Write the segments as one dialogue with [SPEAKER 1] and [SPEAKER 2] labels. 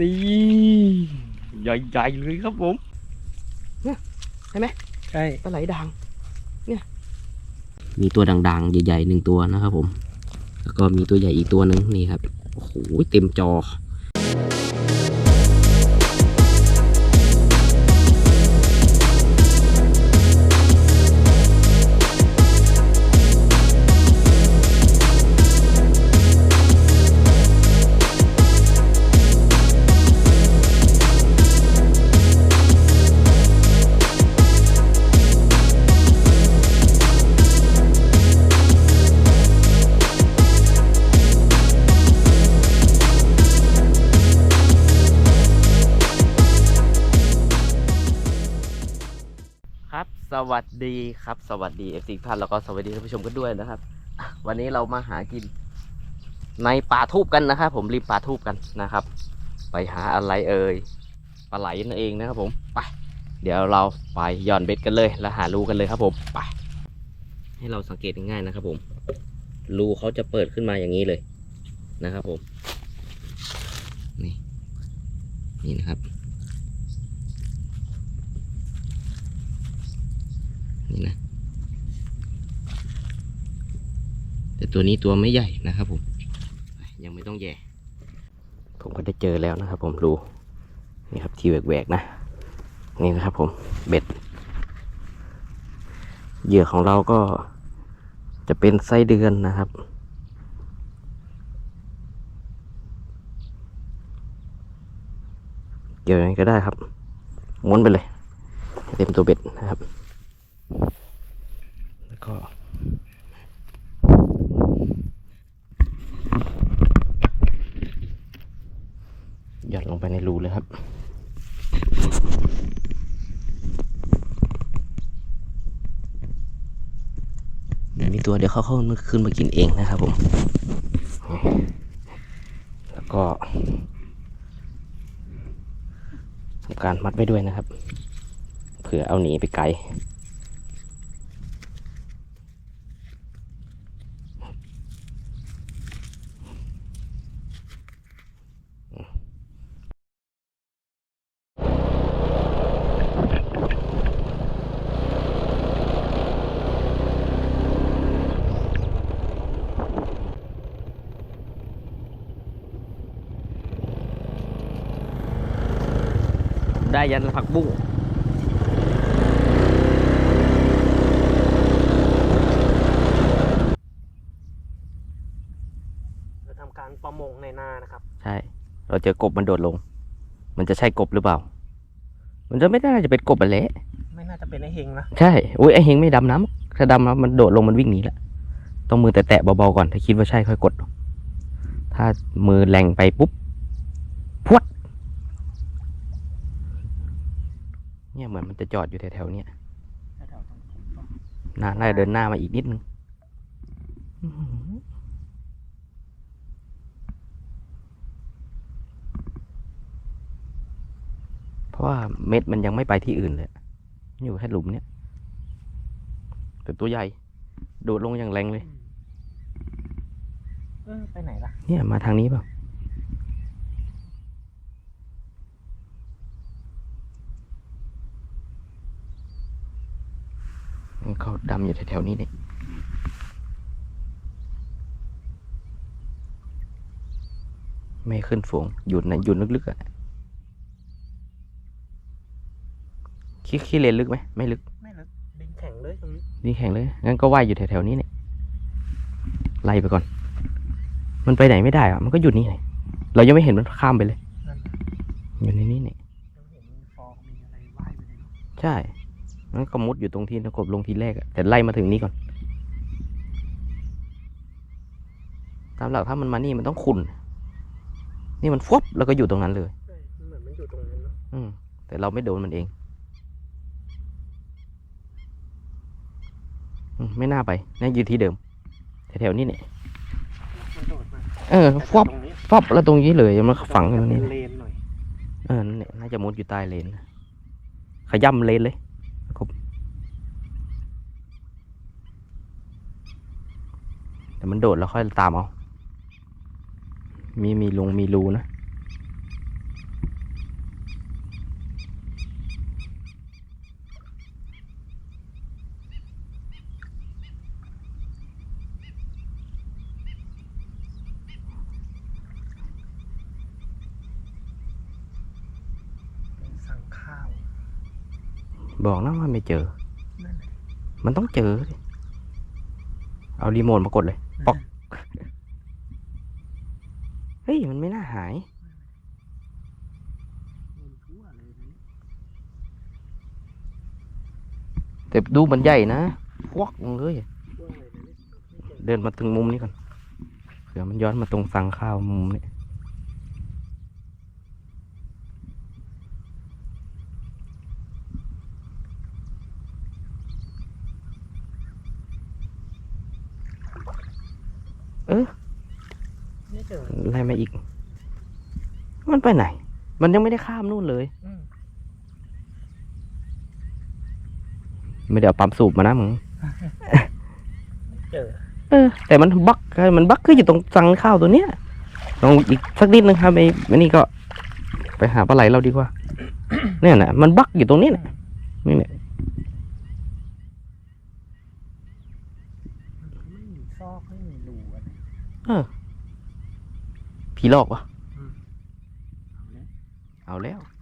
[SPEAKER 1] นี่ใหญ่ๆเลยครับผม
[SPEAKER 2] ใช่ไหม
[SPEAKER 1] ใช่
[SPEAKER 2] ปลาไหลด่าง
[SPEAKER 3] มีตัวด่างๆใหญ่ๆหนึ่งตัวนะครับผม แล้วก็มีตัวใหญ่อีกตัวหนึ่งนี่ครับโอ้โหเต็มจอ
[SPEAKER 1] ดีครับสวัสดีเอฟซีท่านแล้วก็สวัสดีท่านผู้ชมกันด้วยนะครับ วันนี้เรามาหากิน ในป่าทูบกันนะครับผมริมป่าทูบกันนะครับ ไปหาอะไรเอ่ยปลาไหลนั่นเองนะครับผมไปเดี๋ยวเราไปหย่อนเบ็ดกันเลย แล้วหารูกันเลยครับผมไปให้เราสังเกตง่ายๆนะครับผมรูเขาจะเปิดขึ้นมาอย่างนี้เลยนะครับผมนี่นี่นะครับ นี่นะ แต่ตัวนี้ตัวไม่ใหญ่นะครับผม ยังไม่ต้องแย่ ผมก็ได้เจอแล้วนะครับผมดูนี่ครับที่แหวกๆนะ นี่นะครับผมเบ็ด เหยื่อของเราก็จะเป็นไส้เดือนนะครับเกี่ยวยังไงก็ได้ครับม้วนไปเลยเต็มตัวเบ็ดนะครับ แล้วก็หย่อนลงไปในรูเลยครับเดี๋ยวมีตัวเดี๋ยวเขาเข้ามาขึ้นมากินเองนะครับผม แล้วก็ทำการมัดไว้ด้วยนะครับ เผื่อเอาหนีไปไกล ได้ยันผักบุ้ง
[SPEAKER 2] เราทำการประมงในนานะครับ
[SPEAKER 1] ใช่ เราเจอกบมันโดดลง มันจะใช่กบหรือเปล่า มันจะไม่น่าจะเป็นกบอะเละ
[SPEAKER 2] ไม่น่าจะเป็นไอเฮงนะ
[SPEAKER 1] ใช่อุ้ยไอเฮงไม่ดำน้ำถ้าดำน้ำมันโดดลงมันวิ่งหนีแหละต้องมือแตะๆเบาๆก่อนถ้าคิดว่าใช่ค่อยกด ถ้ามือแรงไปปุ๊บพวด เนี่ยเหมือนมันจะจอดอยู่แถวๆเนี้ยน่าน่าจะเดินหน้ามาอีกนิดนึงอื้อหือเพราะว่าเม็ดมันยังไม่ไปที่อื่นเลย อยู่แค่หลุมเนี้ยแต่ตัวใหญ่ โดดลงอย่างแรงเลย
[SPEAKER 2] เออ ไปไหนล่ะ
[SPEAKER 1] เนี่ยมาทางนี้เปล่า เขาดำอยู่แถวๆนี้เนี่ยไม่ขึ้นฝูงหยุดนะหยุดลึกๆอะขี้ขี้เลนลึกไหมไม่ลึก
[SPEAKER 2] ไม่ลึกดินแข็งเลยตรงนี้
[SPEAKER 1] นี่แข็งเลยงั้นก็ว่ายอยู่แถวๆนี้เนี่ยไล่ไปก่อน มันไปไหนไม่ได้อะมันก็หยุดนี่ไงเรายังไม่เห็นมันข้ามไปเลย
[SPEAKER 2] นั่น
[SPEAKER 1] อยู่ในนี้เนี่ย
[SPEAKER 2] เราเห็นมีฟองมีอะไรว่ายไปเลยเนอะ
[SPEAKER 1] ใช่ มันก็มุดอยู่ตรงที่นกบลงทีแรกอะแต่ไล่มาถึงนี้ก่อน ตามหลักถ้ามันมานี่มันต้องขุนนี่มันฟวบแล้วก็อยู่ตรงนั้นเลย
[SPEAKER 2] ใช่มันเหมือนมันอยู่ตรงนั้นเนอะ
[SPEAKER 1] อืมแต่เราไม่โดนมันเองอืมไม่น่าไปน่าอยู่ที่เดิม แถวๆนี้เนี่ย
[SPEAKER 2] มันโดดมา
[SPEAKER 1] เออฟวบ
[SPEAKER 2] ตรงนี้
[SPEAKER 1] ฟอบแล้วตรงนี้เลยมันฝังอยู่ตรงนี้
[SPEAKER 2] เป็
[SPEAKER 1] เลย
[SPEAKER 2] เลนหน่อย
[SPEAKER 1] เออนั่นแหละน่าจะมุดอยู่ใต้เลนนะขย่ำเลนเลย ดี๋มันโดดแล้วค่อยตามเอา มีมีลุงมีรูนะ
[SPEAKER 2] เป็นสังข้าว
[SPEAKER 1] บอกนะว่าไม่เจอมันต้องเจอเอารีโมทมากดเลย ปอกเฮ้ย มันไม่น่าหาย แต่ดูมันใหญ่นะควักเลย
[SPEAKER 2] เลยเนี่ยไม่เจอ
[SPEAKER 1] เดินมาถึงมุมนี้ก่อนเผื่อมันย้อนมาตรงสังข้าวมุมนี้เออ
[SPEAKER 2] ไม่เจอ
[SPEAKER 1] ไล่มาอีก มัน ไปไหน มันยังไม่ได้ข้ามนู่นเลย
[SPEAKER 2] อืม
[SPEAKER 1] ไม่ได้เอาปั๊มสูบมานะมึง
[SPEAKER 2] ไม่เจอ
[SPEAKER 1] เออ แต่มันบักมันบักคืออยู่ตรงสังข้าวตัวเนี้ยลองอีกสักนิดนึงครับไอ้ไอ้นี่ก็ ไปหาปลาไหลเราดีกว่า เนี่ยนะมันบักอยู่ตรงนี้นะนี่เนี่ย
[SPEAKER 2] มันไม่มีซอกไม่มีรูอะไร
[SPEAKER 1] ผีหลอกวะ
[SPEAKER 2] เอาแล้ว
[SPEAKER 1] เอาแล้ว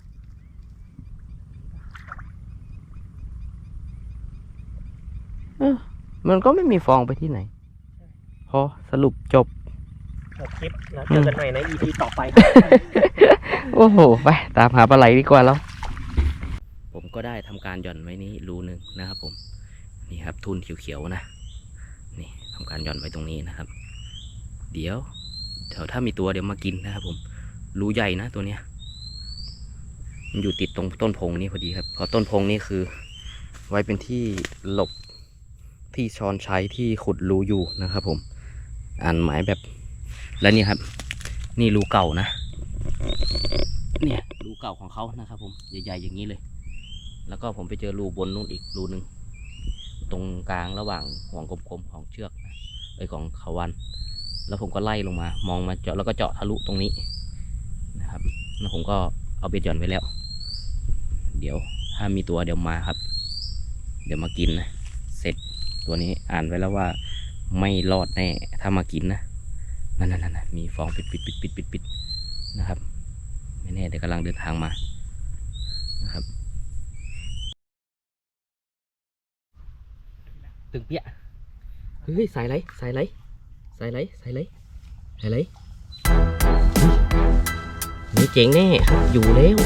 [SPEAKER 1] เออมันก็ไม่มีฟองไปที่ไหน พอสรุปจบ
[SPEAKER 2] จบคลิปแล้วเจอกันใหม่ใน EP ต่อไป
[SPEAKER 1] โอ้โห ไป ตามหาปลาไหลดีกว่าแล้ว ผมก็ได้ทำการหย่อนไว้นี้รูหนึ่งนะครับผม นี่ครับ ทุนเขียวๆนะ นี่ทำการหย่อนไว้ตรงนี้นะครับ เดี๋ยวเดี๋ยวถ้ามีตัวเดี๋ยวมากินนะครับผม รูใหญ่นะตัวเนี้ย มันอยู่ติดตรงต้นพงนี้พอดีครับ เพราะต้นพงนี่คือ ไว้เป็นที่หลบที่ช้อนใช้ที่ขุดรูอยู่นะครับ ผม อ่านหมายแบบแล้วนี่ครับ นี่รูเก่านะ เนี่ยรูเก่าของเขานะครับ ผมใหญ่ๆอย่างนี้เลย แล้วก็ผมไปเจอรูบนนู่นอีกรูหนึ่งตรงกลางระหว่างห่วงกลมๆของเชือกไอของเขาวัน แล้วผมก็ไล่ลงมา มองมาเจาะแล้วก็เจาะทะลุตรงนี้นะครับ แล้วผมก็เอาเบ็ดหย่อนไว้แล้ว เดี๋ยวถ้ามีตัวเดี๋ยวมาครับ เดี๋ยวมากินนะ เสร็จตัวนี้อ่านไว้แล้วว่าไม่รอดแน่ ถ้ามากินนะนั่นนั่นมีฟองปิดปิดปิดปิดปิดปิดนะครับ ไม่แน่เดี๋ยวกำลังเดินทางมานะครับตึงเปี้ยเฮ้ยสายไรสายไรสายไรสายไรสายไรเฮ้ยนี่เจ๋งแน่ครับอยู่แล้ว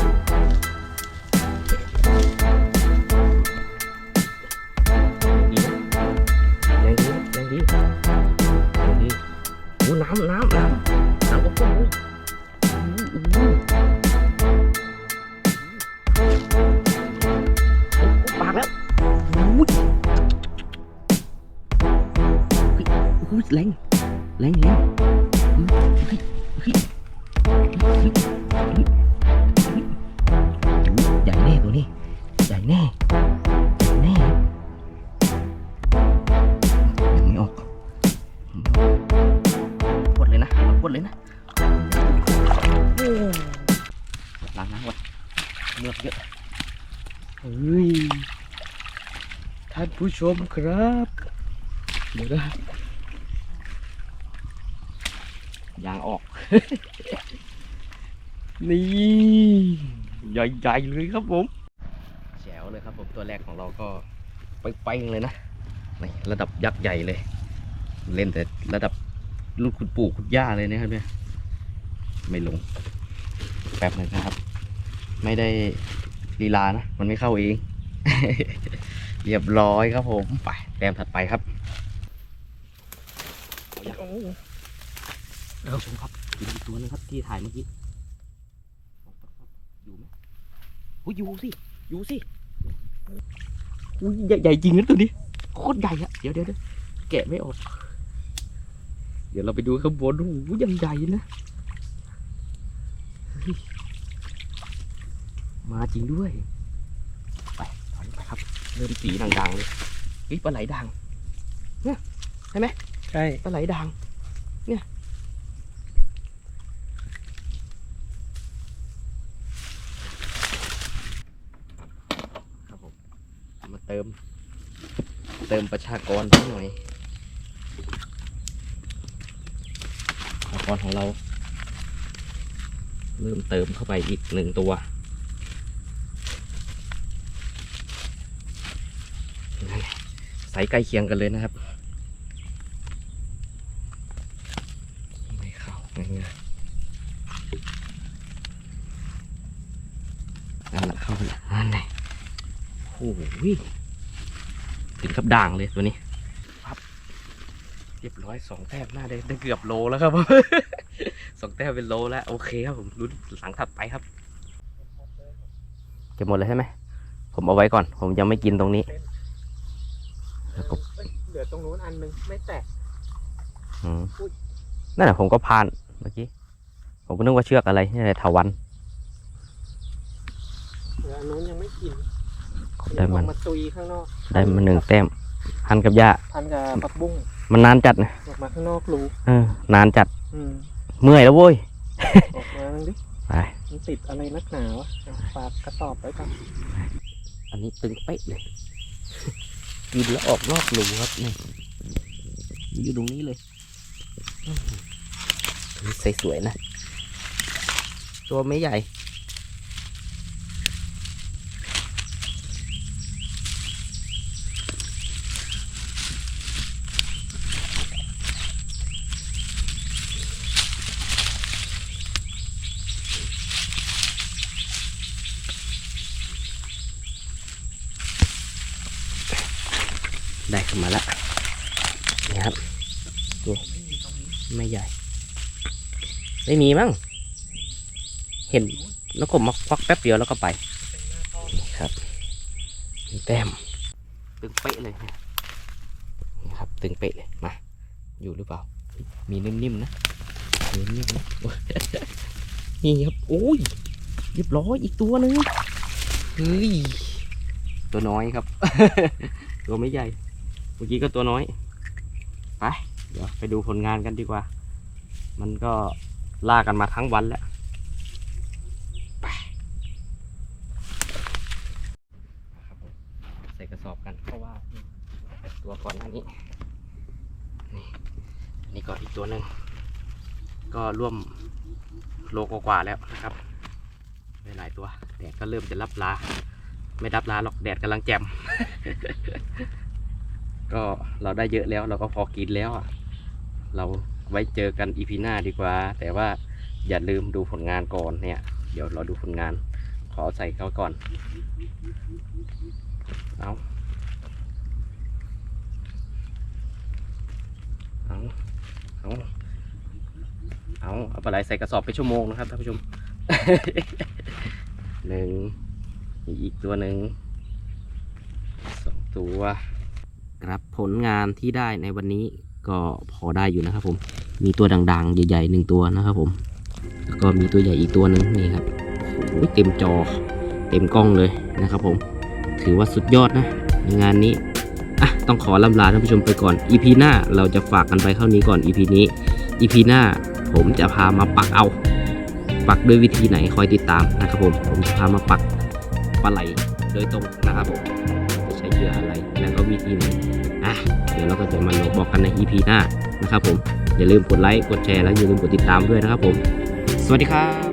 [SPEAKER 1] อู้ยอุ้ยแรงแรงแรงอุ้ยอุ้ยอุ้ยอุ้ยอุ้ยอุ้ยใหญ่แน่ตัวนี้ใหญ่แน่ใหญ่แน่ยังไม่ออกกดเลยนะกดเลยนะล้างน้ำก่อนเลือดเยอะเฮ้ย ท่านผู้ชมครับ เดี๋ยวนะยางออก นี่ใหญ่ๆเลยครับผมแจ๋วเลยครับผมตัวแรกของเราก็ไปๆเลยนะนี่ระดับยักษ์ใหญ่เลย เล่นแต่ระดับลูกคุณปู่คุณย่าเลยนะครับเนี่ยไม่ลงแป๊บหนึงนะครับ ไม่ได้ลีลานะ มันไม่เข้าเอง เรียบร้อยครับผมไปแต้มถัดไปครับ
[SPEAKER 2] โอ้
[SPEAKER 1] ท่านผู้ชมครับอีกตัวหนึงครับที่ถ่ายเมื่อกี้อยู่ไหมอุ้ยอยู่สิอยู่สิอุ้ยใหญ่ใหญ่จริงนะตัวนี้โคตรใหญ่อะเดี๋ยวเดี๋ยวเดี๋ยวแกะไม่ออก เดี๋ยวเราไปดูข้างบนโอ้โหยังใหญ่นะเฮ้ยมาจริงด้วย ไปถอยไปครับ เริ่มสีด่างๆเลยเฮ้ยปลาไหลด่าง
[SPEAKER 2] ใช่
[SPEAKER 1] ปลาไหลด่าง เนี่ยครับผมมาเติม เติมประชากรสักหน่อยประชากรของเรา เริ่มเติมเข้าไปอีกหนึ่งตัว ใกล้เคียงกันเลยนะครับไม่เข้าง่ายๆนั่นแหละเข้าไปแล้วนั่นไงโอ้โหถึงกับด่างเลยตัวนี้ปั๊บเรียบร้อยสองแต้มหน้าได้ได้เกือบโลแล้วครับผมสองแต้มเป็นโลแล้วโอเคครับผมลุ้นหลังถัดไปครับเก็บหมดเลยใช่ไหมผมเอาไว้ก่อน ผมยังไม่กินตรงนี้ แล้วก็
[SPEAKER 2] เอ้ยเห ลือตรงนู้นอันหนึงไม่แตก
[SPEAKER 1] อืมนั่นแหละผมก็พานเมื่อกี้ ผมก็นึกว่าเชือกอะไรนี่แหละถาวัน
[SPEAKER 2] เหลืออันนู้นยังไม่กิน
[SPEAKER 1] ได้มัน
[SPEAKER 2] เดี๋ยวออกมาตุยข้างนอก
[SPEAKER 1] ได้มาหนึ่งแต้มหันกับหญ้า
[SPEAKER 2] พันกับผักบุ้ง
[SPEAKER 1] มันนานจัดนะ
[SPEAKER 2] ออกมาข้างนอกรู
[SPEAKER 1] เออนานจัด
[SPEAKER 2] อืม
[SPEAKER 1] เมื่อยแล้วเว้ย
[SPEAKER 2] ออกมาบ้างดิ
[SPEAKER 1] ไป
[SPEAKER 2] มันติดอะไรนักหนาวะเอาฝากกระสอบไว้ก่อน
[SPEAKER 1] อันนี้ตึงเป๊ะเลย กินแล้วออกนอกรูครับนี่อยู่ตรงนี้เลยอื้อหือนี่ใสสวยๆนะ ตัวไม่ใหญ่ ได้ขึ้นมาแล้วนี่ครับดูไม่ใหญ่ ไม่มีมั้งเห็นแล้วก็มาควักแป๊บเดียวแล้วก็ไปนี่ครับมีแต้มตึงเป๊ะเลยเนี่ยนี่ครับ ตึงเป๊ะเลยมาอยู่หรือเปล่า มีนิ่มๆนะมีนิ่มๆนะนี่ครับโอ้ยเรียบร้อยอีกตัวหนึ่งเฮ้ยตัวน้อยครับ ตัวไม่ใหญ่ เมื่อกี้ก็ตัวน้อย ไป เดี๋ยวไปดูผลงานกันดีกว่า มันก็ล่ากันมาทั้งวันแล้วไปครับผมใส่กระสอบกันเพราะว่าตัวก่อนหน้านี้ นี่นี่ก็อีกตัวหนึ่ง ก็ร่วมโลกว่าแล้วนะครับได้หลายตัวแดดก็เริ่มจะรับลา ไม่รับลาหรอกแดดกำลังแจ่ม ก็เราได้เยอะแล้วเราก็พอกินแล้วอะเราไว้เจอกันอีพีหน้าดีกว่า แต่ว่าอย่าลืมดูผลงานก่อนเนี่ย เดี๋ยวเราดูผลงาน ขอใส่เขาก่อน เอาเอาเอาเอาเอาปลาไหลใส่กระสอบไปชั่วโมงนะครับท่านผู้ชมหนึ่งอีกตัวหนึ่งสองตัว ครับผลงานที่ได้ในวันนี้ก็พอได้อยู่นะครับผมมีตัวด่างๆ ใหญ่ๆหนึ่งตัวนะครับผม แล้วก็มีตัวใหญ่อีกตัวหนึ่งนี่ครับโอ้ยเต็มจอเต็มกล้องเลยนะครับผม ถือว่าสุดยอดนะในงานนี้อะต้องขอลำลาท่านผู้ชมไปก่อน EP หน้าเราจะฝากกันไปเท่านี้ก่อน EP นี้ EP หน้าผมจะพามาปักเอา ปักด้วยวิธีไหนคอยติดตามนะครับผม ผมจะพามาปักปลาไหลโดยตรงนะครับผมใช้เหยื่ออะไรแล้วก็วิธีไหน เราก็จะมาบอกกันใน EP หน้านะครับผมอย่าลืมกดไลค์กดแชร์และอย่าลืมกดติดตามด้วยนะครับผม สวัสดีครับ